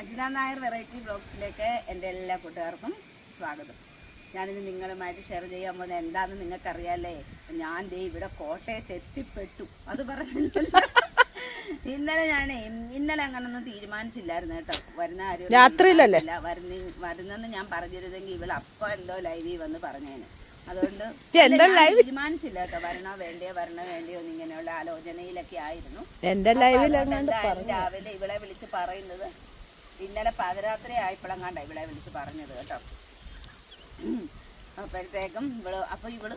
Anjana Nair variety ബ്ലോഗ്സിലേക്ക് എന്റെ എല്ലാ കൂട്ടുകാർക്കും സ്വാഗതം. ഞാനിന്ന് നിങ്ങളുമായിട്ട് ഷെയർ ചെയ്യാൻ പോകുന്നത് എന്താണെന്ന് നിങ്ങൾക്കറിയാല്ലേ? ഞാൻ ദേ ഇവിടെ കോട്ടയത്ത് എത്തിപ്പെട്ടു. അത് പറഞ്ഞില്ല. ഇന്നലെ ഞാൻ ഇന്നലെ അങ്ങനൊന്നും തീരുമാനിച്ചില്ലായിരുന്നു കേട്ടോ. വരുന്ന ആരും രാത്രിയിലല്ലേ? വരുന്ന വരുന്നെന്ന് ഞാൻ പറഞ്ഞിരുന്നെങ്കിൽ ഇവൾ അപ്പ എന്തോ ലൈവിൽ വന്ന് പറഞ്ഞേന്. അതുകൊണ്ട് തീരുമാനിച്ചില്ല കേട്ടോ. വരണോ വേണ്ടിയോ വരണോ വേണ്ടിയോ എന്നിങ്ങനെയുള്ള ആലോചനയിലൊക്കെ ആയിരുന്നു. എന്റെ ലൈവിൽ രാവിലെ ഇവളെ വിളിച്ച് പറയുന്നത് ഇന്നലെ പാതിരാത്രി ആയിപ്പോഴങ്ങാണ്ട ഇവളെ വിളിച്ച് പറഞ്ഞത് കേട്ടോ. അപ്പോഴത്തേക്കും ഇവൾ അപ്പൊ ഇവൾ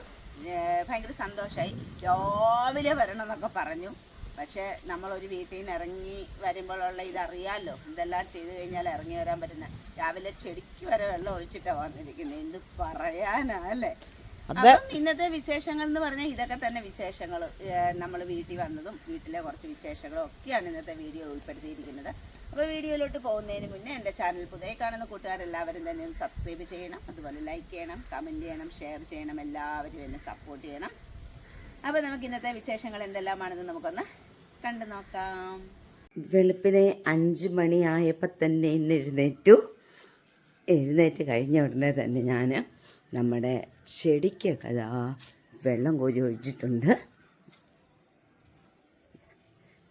ഭയങ്കര സന്തോഷായി. രാവിലെ വരണം എന്നൊക്കെ പറഞ്ഞു. പക്ഷെ നമ്മൾ ഒരു വീട്ടിൽ നിന്ന് ഇറങ്ങി വരുമ്പോഴുള്ള ഇതറിയാലോ. ഇതെല്ലാം ചെയ്തു കഴിഞ്ഞാൽ ഇറങ്ങി വരാൻ പറ്റുന്ന. രാവിലെ ചെടിക്ക് വരെ വെള്ളം ഒഴിച്ചിട്ടാണ് വന്നിരിക്കുന്നത് എന്ത് പറയാനല്ലേ അപ്പം ഇന്നത്തെ വിശേഷങ്ങൾ എന്ന് പറഞ്ഞാൽ ഇതൊക്കെ തന്നെ വിശേഷങ്ങൾ നമ്മൾ വീട്ടിൽ വന്നതും വീട്ടിലെ കുറച്ച് വിശേഷങ്ങളും ഒക്കെയാണ് ഇന്നത്തെ വീഡിയോ ഉൾപ്പെടുത്തിയിരിക്കുന്നത്. അപ്പോൾ വീഡിയോയിലോട്ട് പോകുന്നതിന് മുന്നേ എന്റെ ചാനൽ പുതിയ കാണുന്ന കൂട്ടുകാരെല്ലാവരും തന്നെ ഒന്ന് സബ്സ്ക്രൈബ് ചെയ്യണം അതുപോലെ ലൈക്ക് ചെയ്യണം കമന്റ് ചെയ്യണം ഷെയർ ചെയ്യണം എല്ലാവരും എന്നെ സപ്പോർട്ട് ചെയ്യണം. അപ്പോൾ നമുക്ക് ഇന്നത്തെ വിശേഷങ്ങൾ എന്തെല്ലാമാണെന്ന് നമുക്കൊന്ന് കണ്ടു നോക്കാം. വെളുപ്പിനെ അഞ്ച് മണിയായപ്പോൾ തന്നെ ഇന്ന് എഴുന്നേറ്റു. എഴുന്നേറ്റ് കഴിഞ്ഞ ഉടനെ തന്നെ ഞാൻ നമ്മുടെ ചെടിക്കൊക്കെ അതാ വെള്ളം കോരി ഒഴിച്ചിട്ടുണ്ട്.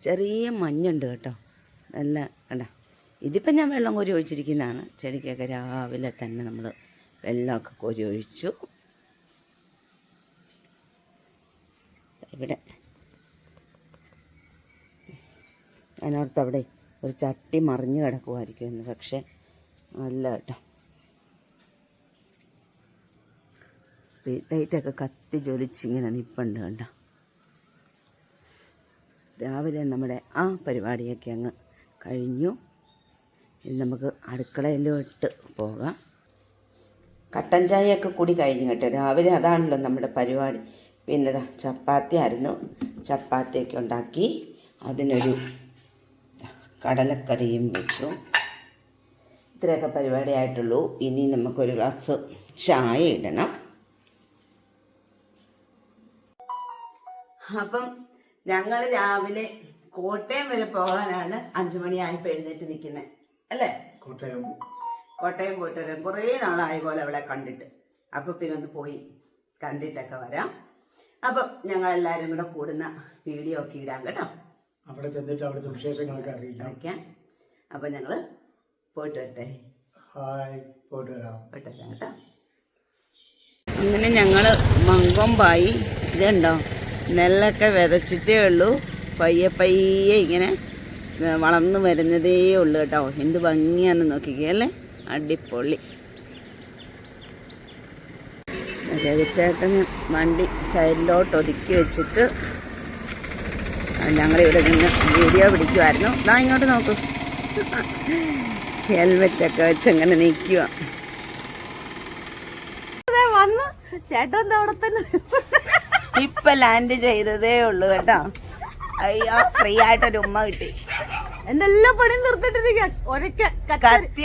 ചെറിയ മഞ്ഞുണ്ട് കേട്ടോ. നല്ല കണ്ട? ഇതിപ്പം ഞാൻ വെള്ളം കോരി ഒഴിച്ചിരിക്കുന്നതാണ്. ചെടിക്കൊക്കെ രാവിലെ തന്നെ നമ്മൾ വെള്ളമൊക്കെ കോരി ഒഴിച്ചു. ഇവിടെ അതിനകത്ത് അവിടെ ഒരു ചട്ടി മറിഞ്ഞ് കിടക്കുമായിരിക്കും എന്ന് പക്ഷേ നല്ല കേട്ടോ. സ്ട്രീറ്റ് ലൈറ്റൊക്കെ കത്തി ജ്വലിച്ചിങ്ങനെ നിപ്പുണ്ട് കണ്ടോ? രാവിലെ നമ്മുടെ ആ പരിപാടിയൊക്കെ അങ്ങ് കഴിഞ്ഞു. ഇനി നമുക്ക് അടുക്കളയിലോട്ട് പോകാം. കട്ടൻ ചായയൊക്കെ കൂടി കഴിഞ്ഞു കേട്ടോ. രാവിലെ അതാണല്ലോ നമ്മുടെ പരിപാടി. പിന്നെ ചപ്പാത്തി ആയിരുന്നു. ചപ്പാത്തിയൊക്കെ ഉണ്ടാക്കി അതിനൊരു കടലക്കറിയും വെച്ചു. ഇത്രയൊക്കെ പരിപാടിയായിട്ടുള്ളൂ. ഇനി നമുക്കൊരു ഗ്ലാസ് ചായ ഇടണം. അപ്പം ഞങ്ങൾ രാവിലെ കോട്ടയം വരെ പോകാനാണ് അഞ്ചു മണിയായപ്പോൾ എഴുന്നേറ്റ് നിൽക്കുന്നത് അല്ലേ? കോട്ടയം. കോട്ടയം പോയിട്ട് വരാം. കുറേ നാളായ പോലെ അവിടെ കണ്ടിട്ട്. അപ്പോൾ പിന്നെ ഒന്ന് പോയി കണ്ടിട്ടൊക്കെ വരാം. അപ്പം ഞങ്ങൾ എല്ലാവരും കൂടെ കൂടുന്ന വീഡിയോ ഒക്കെ ഇടാം കേട്ടോ. അവിടെ ചെന്നിട്ട് അവിടുത്തെ വിശേഷങ്ങളൊക്കെ അറിയിക്കാം. അപ്പൊ ഞങ്ങൾ പോയിട്ട് വരട്ടെ. ഹായ്. പോയിട്ട് വരാം. പോയിട്ട് വരാം കേട്ടോ. അങ്ങനെ ഞങ്ങൾ മങ്കൊമ്പായി. ഇതുണ്ടോ? നെല്ലൊക്കെ വിതച്ചിട്ടേ ഉള്ളൂ. പയ്യെ പയ്യെ ഇങ്ങനെ വളർന്നു വരുന്നതേ ഉള്ളൂ കേട്ടോ. എന്ത് ഭംഗിയാണെന്ന് നോക്കിക്കേ അല്ലേ? അടിപൊളി. രവിച്ചേട്ടൻ വണ്ടി സൈഡിലോട്ട് ഒതുക്കി വെച്ചിട്ട് ഞങ്ങളിവിടെ നിന്ന് വീഡിയോ പിടിക്കുമായിരുന്നു ദാ ഇങ്ങോട്ട് നോക്കൂ. ഹെൽമെറ്റൊക്കെ വെച്ച് അങ്ങനെ നിൽക്കുക ചേട്ടൻ അവിടെ തന്നെ. ഇപ്പൊ ലാൻഡ് ചെയ്തതേ ഉള്ളൂ കേട്ടോ. അയ്യോ ഫ്രീ ആയിട്ടൊരു ഉമ്മ കിട്ടി. എന്റെ എല്ലാ പണിയും നിർത്തിട്ടിരിക്കാൻ കത്തി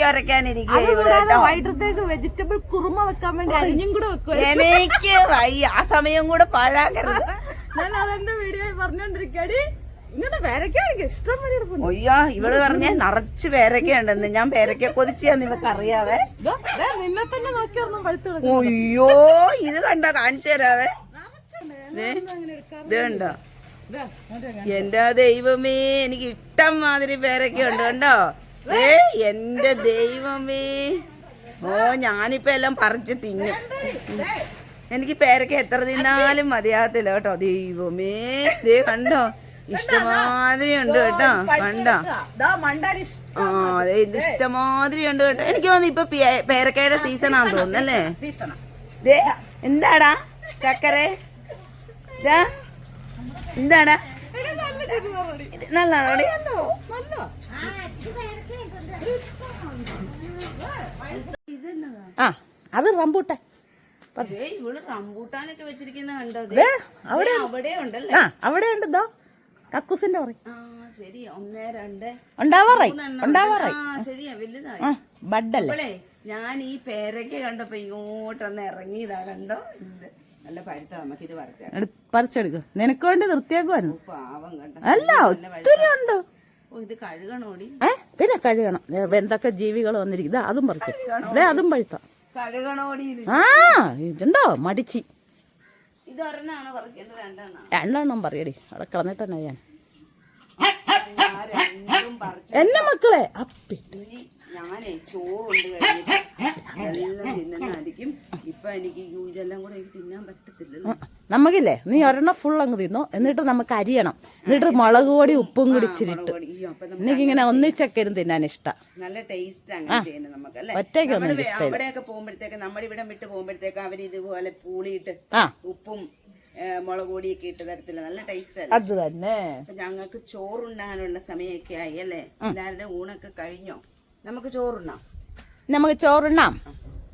കേട്ടോ. വൈകിട്ടത്തേക്ക് വെജിറ്റബിൾ കുറുമ വെക്കാൻ വേണ്ടി അരിഞ്ഞും കൂടെ വെക്കുക എനിക്ക് വയ്യ. ആ സമയം കൂടെ പാഴാക്കരുത്. ഞാൻ അതെന്റെ വീഡിയോ പറഞ്ഞോണ്ടിരിക്കടി അയ്യോ ഇവൾ പറഞ്ഞേ നിറച്ച് പേരൊക്കെ ഉണ്ടെന്ന് ഞാൻ പേരക്ക കൊതിച്ചാന്ന് ഇവക്ക് അറിയാവേ നിന്നെ തന്നെ നോക്കി. അയ്യോ ഇത് കണ്ടോ കാണിച്ചു തരാവേ. ദേ, ഇത് എന്റെ ദൈവമേ എനിക്ക് ഇഷ്ടം മാതിരി പേരൊക്കെ ഉണ്ട് കണ്ടോ? ഏ എന്റെ ദൈവമേ. ഓ ഞാനിപ്പോ എല്ലാം പറിച്ച് തിന്നും. എനിക്ക് പേരൊക്കെ എത്ര തിന്നാലും മതിയാകത്തില്ല കേട്ടോ. ദൈവമേ ദേ കണ്ടോ? ഇഷ്ടമാതിരി ഉണ്ട് കേട്ടോ. കണ്ടോ? ആ അതെ ഇത് ഇഷ്ടമാതിരി ഉണ്ട് കേട്ടോ. എനിക്ക് തോന്നുന്നു ഇപ്പൊ പേരക്കയുടെ സീസൺ ആണെന്ന് തോന്നുന്നു അല്ലേ? ദേ എന്താടാ? ചക്കരെ? ദാ, ഇത് നല്ലതാണോ ആ അത് റംബൂട്ടെ ദേ, ഇവൾ റംബൂട്ടാനൊക്കെ വെച്ചിരിക്കുന്ന അവിടെ അവിടെ ഉണ്ടല്ലേ? ആ അവിടെ ഉണ്ട് ദോ. കക്കൂസിന്റെ പറയും. ആ ശരി ഒന്നേ രണ്ട് ഉണ്ടാവാറായി മൂന്നെണ്ണം ഉണ്ടാവാറായി. ആ ശരിയാ വലുതായി. ആ ബഡല്ലേ? ഞാൻ ഈ പേരയ്ക്ക് കണ്ടപ്പോ ഇങ്ങോട്ടൊന്ന് ഇറങ്ങിയതാ കണ്ടോ? ഇത്. നല്ല പഴുത്ത പറിച്ചെടുക്കും. നിനക്ക് വേണ്ടി പാവം കണ്ടോ അല്ല ഒത്തിരി ഉണ്ട്. ഓ ഇത് കഴുകണോടി? ഏ? പിന്നെ കഴുകണം. ദേ, എന്തൊക്കെ ജീവികൾ വന്നിരിക്കും. ഇതാ അതും പറിക്കും. ഇതേ അതും പഴുത്ത. കഴുകണോടി ഇത്. ആ ഇതുണ്ടോ? മടിച്ചി. ഇത് ഒരെണ്ണാണോ പറിക്കേണ്ടത്? രണ്ടെണ്ണോ രണ്ടെണ്ണം പറയടി. അവിടെ കളഞ്ഞിട്ട് തന്നെ ഞാൻ. ഞാൻ എന്നെ മക്കളെ അപ്പി ഇനി ഞാനേ ചോറുണ്ട് കഴിഞ്ഞിട്ട് എല്ലാം തിന്നുന്നതായിരിക്കും. ഇപ്പൊ എനിക്ക് ഇതെല്ലാം കൂടെ എനിക്ക് തിന്നാൻ പറ്റത്തില്ലല്ലോ. നമുക്കില്ലേ നീ ഒരെണ്ണം ഫുൾ അങ്ങ് തിന്നു. എന്നിട്ട് നമുക്ക് അരിയണം. എന്നിട്ട് മുളക് പൊടി ഉപ്പും കൂടി ഇച്ചിരിട്ട് ഇങ്ങനെ ഒന്നിച്ചൊക്കെയും എനിക്കിങ്ങനെ ഒന്നിച്ചക്കരും തിന്നാൻ ഇഷ്ടം. നല്ല ടേസ്റ്റ് അങ്ങനെ ചെയ്യുന്നത് നമുക്ക് അല്ലേ? ഒറ്റയ്ക്കൊന്നും നമ്മൾ എനിക്ക് വേ- അവിടെയൊക്കെ പോകുമ്പോഴത്തേക്ക് നമ്മുടെ ഇവിടെ വിട്ട് പോകുമ്പോഴത്തേക്ക് അവർ ഇതുപോലെ പൂളിയിട്ട് ഉപ്പും മുളക് പൊടിയൊക്കെ ഇട്ട് തരത്തില്ല. നല്ല ടേസ്റ്റ് അത് തന്നെ. ഞങ്ങൾക്ക് ചോറുണ്ണാനുള്ള സമയമൊക്കെ ആയി അല്ലേ? എല്ലാവരുടെ ഊണൊക്കെ കഴിഞ്ഞോ? നമുക്ക് ചോറുണ്ണാം. നമുക്ക് ചോറുണ്ണാം.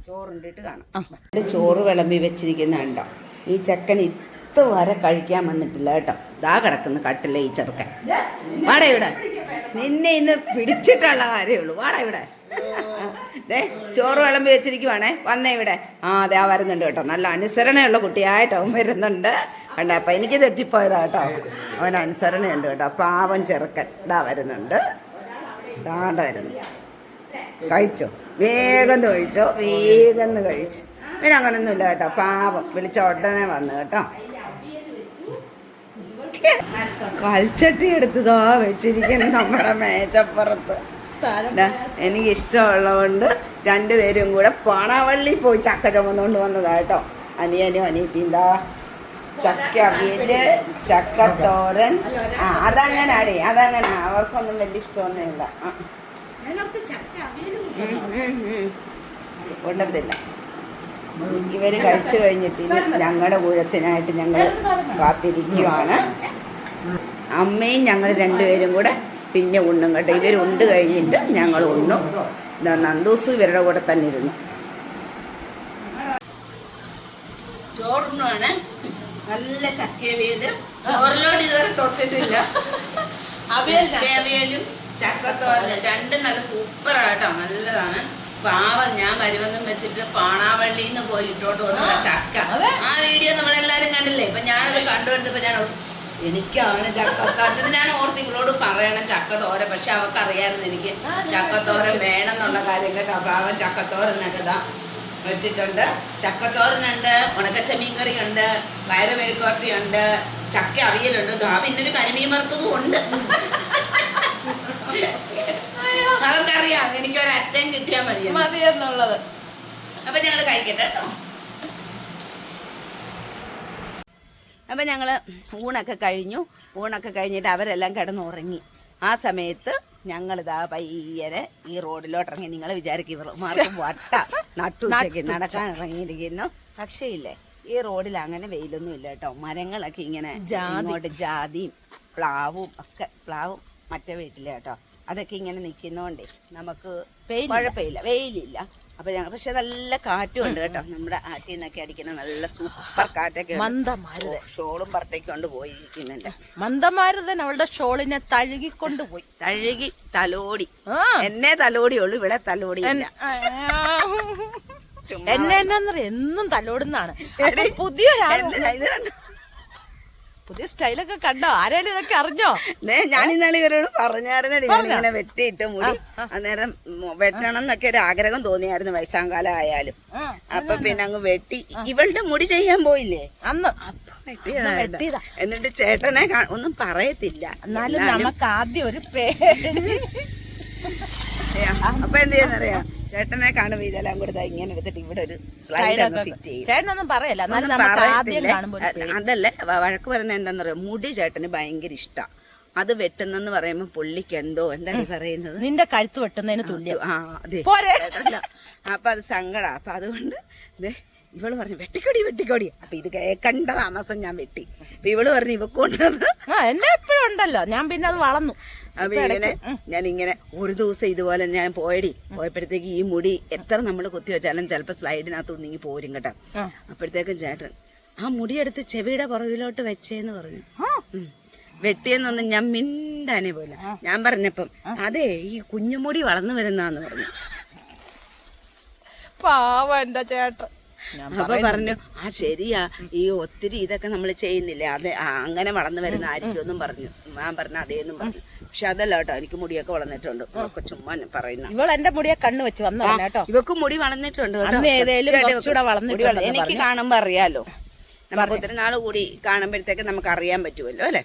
ചോറുണ്ടിട്ട് കാണാം. ചോറ് വിളമ്പി വെച്ചിരിക്കുന്ന ഉണ്ടോ ഈ ചക്കൻ ഇത്ത വരെ കഴിക്കാൻ വന്നിട്ടില്ല കേട്ടോ. ഇതാ കിടക്കുന്ന കട്ടില്ല ഈ ചെറുക്കൻ. വാടാ ഇവിടെ. നിന്നെ ഇന്ന് പിടിച്ചിട്ടുള്ള കാര്യമുള്ളൂ വാടാ ഇവിടെ. ദേ ചോറ് വിളമ്പി വെച്ചിരിക്കുവാണേ. വന്നേ ഇവിടെ. ആ അതെ ആ വരുന്നുണ്ട് കേട്ടോ. നല്ല അനുസരണയുള്ള കുട്ടിയായിട്ട് അവൻ വരുന്നുണ്ട്. കണ്ട? അപ്പം എനിക്ക് തെറ്റിപ്പോയതാ കേട്ടോ. അവൻ അനുസരണയുണ്ട് കേട്ടോ. പാവം ചെറുക്കൻ. ഇതാ വരുന്നുണ്ട്. ഇതാണ്ട വരുന്നു. കഴിച്ചോ? വേഗം കഴിച്ചോ? വേഗം കഴിച്ചു. പിന്നെ അങ്ങനൊന്നുമില്ല കേട്ടോ. പാവം. വിളിച്ച ഉടനെ വന്നു കേട്ടോ. കൽച്ചട്ടി എടുത്തതോ വെച്ചിരിക്കുന്നു നമ്മുടെ മേച്ചപ്പുറത്ത് എനിക്ക് ഇഷ്ടമുള്ളതുകൊണ്ട് രണ്ടുപേരും കൂടെ പണവള്ളി പോയി ചക്ക ചുമന്നുകൊണ്ട് വന്നതാ കേട്ടോ. അനിയനും അനിയത്തിന്റെ ചക്ക അവിയൽ ചക്കത്തോരൻ ആ അതങ്ങനാടേ അതങ്ങനെ. അവർക്കൊന്നും വലിയ ഇഷ്ടമൊന്നുമില്ല. ആ ഇവർ കഴിച്ചു കഴിഞ്ഞിട്ട് ഞങ്ങളുടെ കൂഴത്തിനായിട്ട് ഞങ്ങൾ കാത്തിരിക്കുവാണ്. അമ്മയും ഞങ്ങൾ രണ്ടുപേരും കൂടെ പിന്നെ ഉണ്ണും കേട്ടോ. ഇവർ ഉണ്ട് കഴിഞ്ഞിട്ട് ഞങ്ങൾ ഉണ്ണും. നന്ദൂസും ഇവരുടെ കൂടെ തന്നെ ഇരുന്നു. ചോറുണ്ണുവാണ്. നല്ല ചക്കയവിയൽ ചോറിലോട് ഇതുവരെ തൊട്ടിട്ടില്ല. ചക്കയവിയലും ചക്കത്തോരനും രണ്ടും നല്ല സൂപ്പർ സൂപ്പറാട്ടോ നല്ലതാണ്. പാവം ഞാൻ വരുമെന്നും വെച്ചിട്ട് പാണാവള്ളിന്ന് പോയി ഇട്ടോട്ട് വന്ന ചക്ക. ആ വീഡിയോ നമ്മളെല്ലാരും കണ്ടില്ലേ? ഇപ്പൊ ഞാനത് കണ്ടുകൊണ്ടിപ്പോ ഞാൻ എനിക്കാണ് ചക്കത്തോരത്തിന് ഞാൻ ഓർത്ത് ഇവളോട് പറയണം ചക്കത്തോരൻ. പക്ഷെ അവക്ക് അറിയാമായിരുന്നു എനിക്ക് ചക്കത്തോരൻ വേണം എന്നുള്ള കാര്യം കേട്ടോ പാവം ചക്കത്തോരനൊക്കെ ഇതാ വെച്ചിട്ടുണ്ട്. ചക്കത്തോരനുണ്ട് ഉണക്കച്ചമീൻ കറിയുണ്ട് വയറുമെഴുക്കോട്ടിയുണ്ട് ചക്ക അവിയലുണ്ട് പിന്നൊരു കരിമീൻ വറുത്തതും ഉണ്ട്. അതൊക്കറിയാം അറ്റം കിട്ടിയാൽ മതി മതി എന്നുള്ളത്. അപ്പൊ ഞങ്ങൾ കഴിക്കട്ടെ കേട്ടോ അപ്പൊ ഞങ്ങൾ ഊണൊക്കെ കഴിഞ്ഞു. ഊണൊക്കെ കഴിഞ്ഞിട്ട് അവരെല്ലാം കിടന്നുറങ്ങി. ആ സമയത്ത് ഞങ്ങളിതാ പയ്യനെ ഈ റോഡിലോട്ട് ഇറങ്ങി നിങ്ങൾ വിചാരിക്കും വട്ട നട്ടുച്ചയ്ക്ക് നടക്കാൻ ഇറങ്ങിയിരിക്കുന്നു. പക്ഷേ ഇല്ലേ ഈ റോഡിൽ അങ്ങനെ വെയിലൊന്നും ഇല്ല കേട്ടോ മരങ്ങളൊക്കെ ഇങ്ങനെ ഇങ്ങോട്ട് ജാതിയും പ്ലാവും ഒക്കെ പ്ലാവും മറ്റേ വീട്ടിലെ കേട്ടോ. അതൊക്കെ ഇങ്ങനെ നിൽക്കുന്നോണ്ടേ നമുക്ക് കുഴപ്പമില്ല. വെയിലില്ല. അപ്പൊ ഞങ്ങൾ പക്ഷെ നല്ല കാറ്റും ഉണ്ട് കേട്ടോ. നമ്മുടെ ആറ്റിൽ നിന്നൊക്കെ അടിക്കുന്ന നല്ല സൂപ്പർ കാറ്റൊക്കെ. മന്ദമാരുതൻ ഷോളും പുറത്തേക്കൊണ്ട് പോയിരിക്കുന്നുണ്ട്. മന്ദമാരുതൻ അവളുടെ ഷോളിനെ തഴുകിക്കൊണ്ടുപോയി തഴുകി തലോടി. എന്നെ തലോടിയുള്ളൂ ഇവിടെ തലോടി എന്നെ എന്നറിയ എന്നും തലോടുന്നാണ് പുതിയ പുതിയ സ്റ്റൈലൊക്കെ കണ്ടോ? ആരെങ്കിലും ഇതൊക്കെ അറിഞ്ഞോ? ഞാൻ ഇന്നാളെ ഇവരോട് പറഞ്ഞായിരുന്നു ഞാൻ ഇങ്ങനെ വെട്ടിയിട്ട് മുടി അന്നേരം വെട്ടണം എന്നൊക്കെ ഒരു ആഗ്രഹം തോന്നിയായിരുന്നു വയസ്സാങ്കാലം ആയാലും അപ്പൊ പിന്നെ അങ്ങ് വെട്ടി. ഇവളുടെ മുടി ചെയ്യാൻ പോയില്ലേ? അന്ന്. എന്നിട്ട് ചേട്ടനെ ഒന്നും പറയത്തില്ല. എന്നാലും നമുക്ക് ആദ്യം ഒരു പേടി. ഏ, അപ്പൊ എന്ത് ചെയ്യുന്നറിയാ? ചേട്ടനെ കാണുമ്പോ ഇതെല്ലാം കൂടെ ഇങ്ങനെ എടുത്തിട്ട് ഇവിടെ ഒരു ചേട്ടനൊന്നും പറയല്ല. അതല്ലേ വഴക്ക് പറയുന്നത് എന്താണെന്നറിയോ മുടി ചേട്ടന് ഭയങ്കര ഇഷ്ടാ. അത് വെട്ടുന്നെന്ന് പറയുമ്പോ പുള്ളിക്ക് എന്തോ എന്താണ് പറയുന്നത്? നിന്റെ കഴുത്ത് വെട്ടുന്നതിന് തുല്യം. ആ അതെ. അപ്പൊ അത് സങ്കടാ. അപ്പൊ അതുകൊണ്ട് ഇവൾ പറഞ്ഞു വെട്ടിക്കൊടി വെട്ടിക്കൊടി. അപ്പൊ ഇത് കേക്കണ്ട താമസം ഞാൻ വെട്ടി. അപ്പൊ ഇവൾ പറഞ്ഞു ഇവക്കൊണ്ടത് എന്നെ എപ്പോഴും ഉണ്ടല്ലോ. ഞാൻ പിന്നെ അത് വളർന്നു. അപ്പൊ ഇങ്ങനെ ഞാൻ ഇങ്ങനെ ഒരു ദിവസം ഇതുപോലെ ഞാൻ പോയടി. പോയപ്പോഴത്തേക്ക് ഈ മുടി എത്ര നമ്മൾ കൊത്തി വെച്ചാലും ചിലപ്പോ സ്ലൈഡിനകത്ത് നീങ്ങി പോരും കേട്ടോ. അപ്പോഴത്തേക്കും ചേട്ടൻ ആ മുടിയെടുത്ത് ചെവിയുടെ പുറകിലോട്ട് വെച്ചേന്ന് പറഞ്ഞു. വെട്ടിയെന്നൊന്നും ഞാൻ മിണ്ടാനെ പോലെ ഞാൻ പറഞ്ഞപ്പം അതെ ഈ കുഞ്ഞുമുടി വളർന്നു വരുന്നാന്ന് പറഞ്ഞു. പാവ എന്റെ ചേട്ടൻ. അപ്പൊ പറഞ്ഞു ആ ശരിയാ. ഈ ഒത്തിരി ഇതൊക്കെ നമ്മൾ ചെയ്യുന്നില്ലേ? അതെ അങ്ങനെ വളർന്നു വരുന്ന ആയിരിക്കും എന്നും പറഞ്ഞു. ഞാൻ പറഞ്ഞ അതേന്നും പറഞ്ഞു. പക്ഷെ അതല്ല കേട്ടോ എനിക്ക് മുടിയൊക്കെ വളർന്നിട്ടുണ്ട്. ഒക്കെ ചുമ്മാ പറയുന്നു. ഇവൾ എന്റെ മുടിയെ കണ്ണു വെച്ച് വന്നു കേട്ടോ. ഇവക്ക് മുടി വളർന്നിട്ടുണ്ട് എനിക്ക് കാണുമ്പോ അറിയാലോ. നമുക്ക് ഒത്തിരി നാൾ കൂടി കാണുമ്പോഴത്തേക്ക് നമുക്ക് അറിയാൻ പറ്റുമല്ലോ അല്ലെ?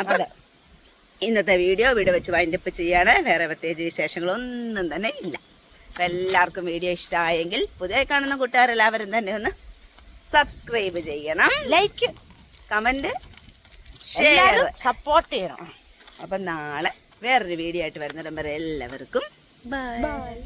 അപ്പൊ ഇന്നത്തെ വീഡിയോ ഇവിടെ വെച്ച് വൈൻഡപ്പ് ചെയ്യാണ്. വേറെ പ്രത്യേകിച്ച് വിശേഷങ്ങളൊന്നും തന്നെ ഇല്ല. അപ്പൊ എല്ലാവർക്കും വീഡിയോ ഇഷ്ടമായെങ്കിൽ പുതിയ കാണുന്ന കൂട്ടുകാരെല്ലാവരും തന്നെ ഒന്ന് സബ്സ്ക്രൈബ് ചെയ്യണം. ലൈക്ക് കമന്റ് ഷെയർ സപ്പോർട്ട് ചെയ്യണം. അപ്പം നാളെ വേറൊരു വീഡിയോ ആയിട്ട് വരുന്നിടം വരെ എല്ലാവർക്കും ബൈ